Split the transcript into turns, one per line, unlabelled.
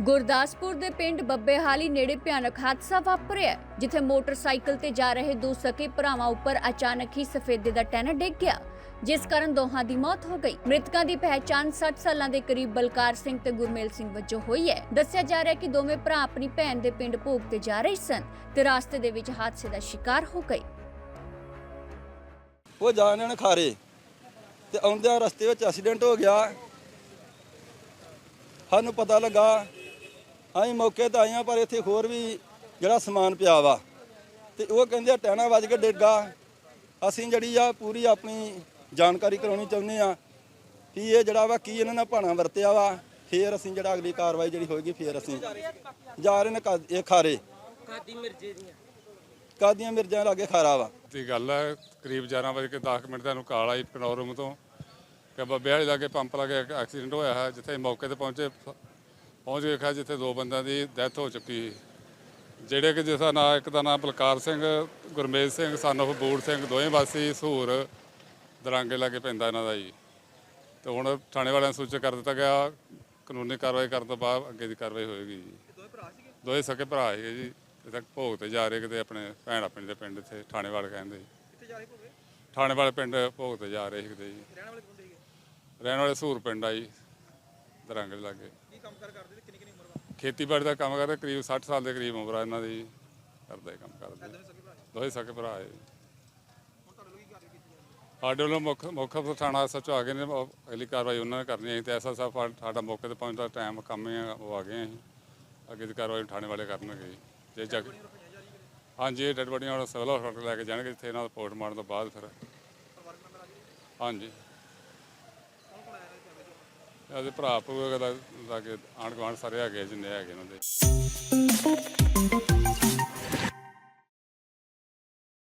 ਗੁਰਦਾਸਪੁਰ ਦੇ ਪਿੰਡ ਬੱਬੇਹਾਲੀ ਨੇੜੇ ਭਿਆਨਕ ਹਾਦਸਾ ਵਾਪਰਿਆ ਜਿੱਥੇ ਮੋਟਰਸਾਈਕਲ ਤੇ ਜਾ ਰਹੇ ਦੋ ਸਕੇ ਭਰਾਵਾਂ ਉੱਪਰ ਅਚਾਨਕ ਹੀ ਸਫੇਦੇ ਦਾ ਟੈਨਰ ਡਿੱਗ ਗਿਆ, ਜਿਸ ਕਾਰਨ ਦੋਹਾਂ ਦੀ ਮੌਤ ਹੋ ਗਈ। ਮ੍ਰਿਤਕਾਂ ਦੀ ਪਹਿਚਾਣ 60 ਸਾਲਾਂ ਦੇ ਕਰੀਬ ਬਲਕਾਰ ਸਿੰਘ ਤੇ ਗੁਰਮੇਲ ਸਿੰਘ ਵਜੋਂ ਹੋਈ ਹੈ। ਦੱਸਿਆ ਜਾ ਰਿਹਾ ਹੈ ਕਿ ਦੋਵੇਂ ਭਰਾ ਆਪਣੀ ਭੈਣ ਦੇ ਪਿੰਡ ਭੋਗ ਤੇ ਜਾ ਰਹੇ ਸਨ ਤੇ ਰਾਸਤੇ ਦੇ ਵਿੱਚ ਹਾਦਸੇ ਦਾ ਸ਼ਿਕਾਰ ਹੋ ਗਏ।
ਉਹ ਜਾ ਰਹੇ ਨੇ ਖਾਰੇ ਤੇ ਆਉਂਦਿਆਂ ਰਸਤੇ ਵਿੱਚ ਐਕਸੀਡੈਂਟ ਹੋ ਗਿਆ। ਸਾਨੂੰ ਪਤਾ ਲੱਗਾ ਅਸੀਂ ਮੌਕੇ ਤੇ ਆਏ ਹਾਂ ਪਰ ਇੱਥੇ ਹੋਰ ਵੀ ਜਿਹੜਾ ਸਮਾਨ ਪਿਆ ਵਾ। ਤੇ ਉਹ ਕਹਿੰਦੇ ਆ ਟਹਿਣਾ ਵੱਜ ਕੇ ਡਿੱਗਾ ਅਸੀਂ ਜਿਹੜੀ ਆ ਪੂਰੀ ਆਪਣੀ ਜਾਣਕਾਰੀ ਕਰਾਉਣੀ ਚਾਹੁੰਦੇ ਆ ਕਿ ਇਹ ਜਿਹੜਾ ਵਾ ਕੀ ਇਹਨਾਂ ਨਾਲ ਭਾਣਾ ਵਰਤਿਆ ਵਾ। ਫੇਰ ਅਸੀਂ ਜਿਹੜਾ ਅਗਲੀ ਕਾਰਵਾਈ ਜਿਹੜੀ ਹੋਏਗੀ ਫੇਰ ਅਸੀਂ ਜਾ ਰਹੇ ਨੇ ਕਾ- ਇਹ ਖਾਰੇ।
ਕਾਦੀ ਮਿਰਜੇ ਦੀਆਂ?
ਕਾਦੀਆਂ ਮਿਰਜਾਂ ਲਾਗੇ ਖਾਰਾ ਵਾ।
ਦੀ ਗੱਲ ਹੈ ਕਰੀਬ 11 ਵਜੇ ਕੇ 10 ਮਿੰਟ ਦਾ ਨੂੰ ਕਾਲ ਆਈ ਪਨੌਰਮ ਤੋਂ। ਕਿ ਬੱਬੇ ਵਾਲੀ ਲਾਗੇ ਪੰਪ ਲਾਗੇ ਐਕਸੀਡੈਂਟ ਹੋਇਆ ਹੈ ਜਿੱਥੇ ਮੌਕੇ ਤੇ ਪਹੁੰਚੇ। ਪਹੁੰਚ ਕੇ ਵੇਖਿਆ ਜਿੱਥੇ ਦੋ ਬੰਦਿਆਂ ਦੀ ਡੈਥ ਹੋ ਚੁੱਕੀ। ਜਿਹੜੇ ਕਿ ਜਿਸ ਦਾ ਨਾਂ ਇੱਕ ਦਾ ਨਾਮ ਬਲਕਾਰ ਸਿੰਘ ਗੁਰਮੇਜ ਸਿੰਘ ਸਨ of ਬੂੜ ਸਿੰਘ ਦੋਵੇਂ ਵਾਸੀ ਸਹੂਰ ਦਰਾਂਗੇ ਲਾਗੇ ਪੈਂਦਾ ਇਹਨਾਂ ਦਾ ਜੀ। ਤੇ ਹੁਣ ਥਾਣੇ ਵਾਲਿਆਂ ਨੂੰ ਸੂਚਿਤ ਕਰ ਦਿੱਤਾ ਗਿਆ ਕਾਨੂੰਨੀ ਕਾਰਵਾਈ ਕਰਨ ਤੋਂ ਬਾਅਦ ਅੱਗੇ ਦੀ ਕਾਰਵਾਈ ਹੋਏਗੀ ਜੀ। ਦੋਵੇਂ ਭਰਾ ਸੀਗੇ ਦੋਵੇਂ ਸਕੇ ਭਰਾ ਸੀਗੇ ਜੀ ਇਹ ਤੱਕ ਭੋਗ ਤੇ ਜਾ ਰਹੇ ਕਿਤੇ ਆਪਣੇ ਭੈਣ ਆਪਣੇ ਦੇ ਪਿੰਡ ਇੱਥੇ ਥਾਣੇ ਵਾਲੇ ਕਹਿੰਦੇ। ਜੀ
ਕਿੱਥੇ ਜਾ ਰਹੇ ਹੋਗੇ
ਥਾਣੇ ਵਾਲੇ ਪਿੰਡ ਭੋਗ ਤੇ ਜਾ ਰਹੇ ਸੀ ਕਿਤੇ ਜੀ।
ਰਹਿਣ ਵਾਲੇ ਸੀਗੇ?
ਰਹਿਣ ਵਾਲੇ ਸੂਰ ਪਿੰਡ ਆ ਜੀ। ਦਰੰਗ ਦੇ ਲਾਗੇ।
ਕੀ ਕੰਮ ਕਰ ਕਰਦੇ ਤੇ ਕਿੰਨੀ ਕਿੰਨੀ ਉਮਰ ਵਾ?
ਖੇਤੀਬਾੜੀ ਦਾ ਕੰਮ ਕਰਦੇ ਕਰੀਬ 60 ਸਾਲ ਦੇ ਕਰੀਬ ਉਮਰ ਆ ਇਹਨਾਂ ਦੀ। ਕਰਦੇ ਕੰਮ ਕਰਦੇ। ਦੋਹੇ ਸਕੇ ਭਰਾ ਹੈ? ਸਾਡੇ ਵੱਲੋਂ ਮੁੱਖ ਮੁੱਖ ਥਾਣਾ ਸੱਚੋ ਆ ਗਏ ਨੇ ਉਹ ਅਗਲੀ ਕਾਰਵਾਈ ਉਹਨਾਂ ਨੇ ਕਰਨੀ ਹੈ। ਤੇ ਐਸਾ ਸਾਹਿਬ ਸਾਡਾ ਮੌਕੇ ਤੇ ਪਹੁੰਚਦਾ ਟਾਈਮ ਕੰਮ ਹੀ ਆ, ਉਹ ਆ ਗਏ ਅਸੀਂ। ਅੱਗੇ ਦੀ ਕਾਰਵਾਈ ਥਾਣੇ ਵਾਲੇ ਕਰਨਗੇ ਜੀ। ਜੇ ਜਗ ਹਾਂਜੀ ਇਹ ਡੈਡ ਬੋਡੀਆਂ ਹੁਣ ਸਿਵਲ ਹਸਪਤਾਲ ਲੈ ਕੇ ਜਾਣਗੇ ਜਿੱਥੇ ਇਹਨਾਂ ਦਾ ਮਾਰਨ ਤੋਂ ਬਾਅਦ ਫਿਰ। ਹਾਂਜੀ। ਇਹਦੇ ਭਰਾ ਭੂ ਲਾਗੇ ਆਂਢ ਗੁਆਂਢ ਸਾਰੇ ਹੈਗੇ ਜਿੰਨੇ ਹੈਗੇ ਉਹਨਾਂ ਦੇ।